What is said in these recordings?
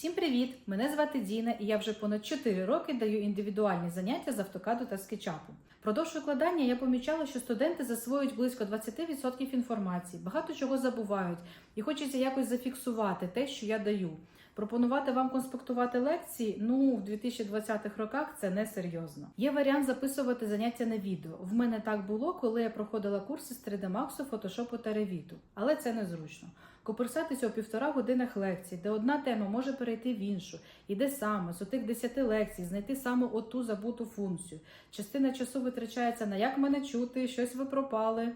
Всім привіт! Мене звати Діна, і я вже понад 4 роки даю індивідуальні заняття з автокаду та скетчапу. Продовж викладання я помічала, що студенти засвоюють близько 20% інформації, багато чого забувають, і хочеться якось зафіксувати те, що я даю. Пропонувати вам конспектувати лекції, ну в 2020-х роках це не серйозно. Є варіант записувати заняття на відео. В мене так було, коли я проходила курси з 3D Max, Photoshop та Revit. Але це незручно. Копирсатися у півтора годинах лекцій, де одна тема може перейти в іншу, і де саме з отих 10 лекцій знайти саме оту забуту функцію. Частина часу витрачається на як мене чути, щось ви пропали.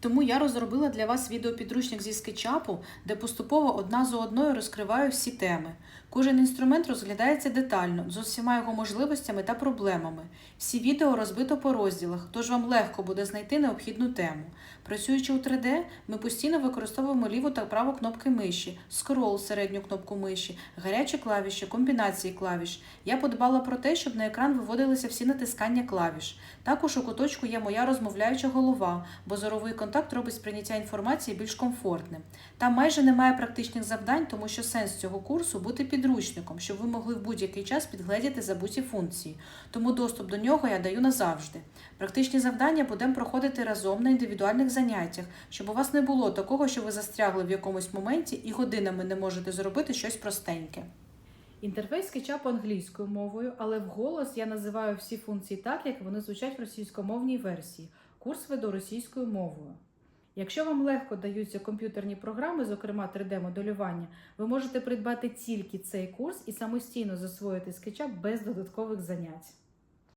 Тому я розробила для вас відеопідручник зі скетчапу, де поступово одна за одною розкриваю всі теми. Кожен інструмент розглядається детально, з усіма його можливостями та проблемами. Всі відео розбито по розділах, тож вам легко буде знайти необхідну тему. Працюючи у 3D, ми постійно використовуємо ліву та праву кнопки миші, скрол середню кнопку миші, гарячі клавіші, комбінації клавіш. Я подбала про те, щоб на екран виводилися всі натискання клавіш. Також у куточку є моя розмовляюча голова, бо зоровий контакт робить сприйняття інформації більш комфортним. Там майже немає практичних завдань, тому що сенс цього курсу бути підручником, щоб ви могли в будь-який час підгледіти забуті функції. Тому доступ до нього я даю назавжди. Практичні завдання будемо проходити разом на індивідуальних заняттях, щоб у вас не було такого, що ви застрягли в якомусь моменті і годинами не можете зробити щось простеньке. Інтерфейс скетчапу англійською мовою, але вголос я називаю всі функції так, як вони звучать в російськомовній версії. Курс веду російською мовою. Якщо вам легко даються комп'ютерні програми, зокрема 3D-моделювання, ви можете придбати тільки цей курс і самостійно засвоїти SketchUp без додаткових занять.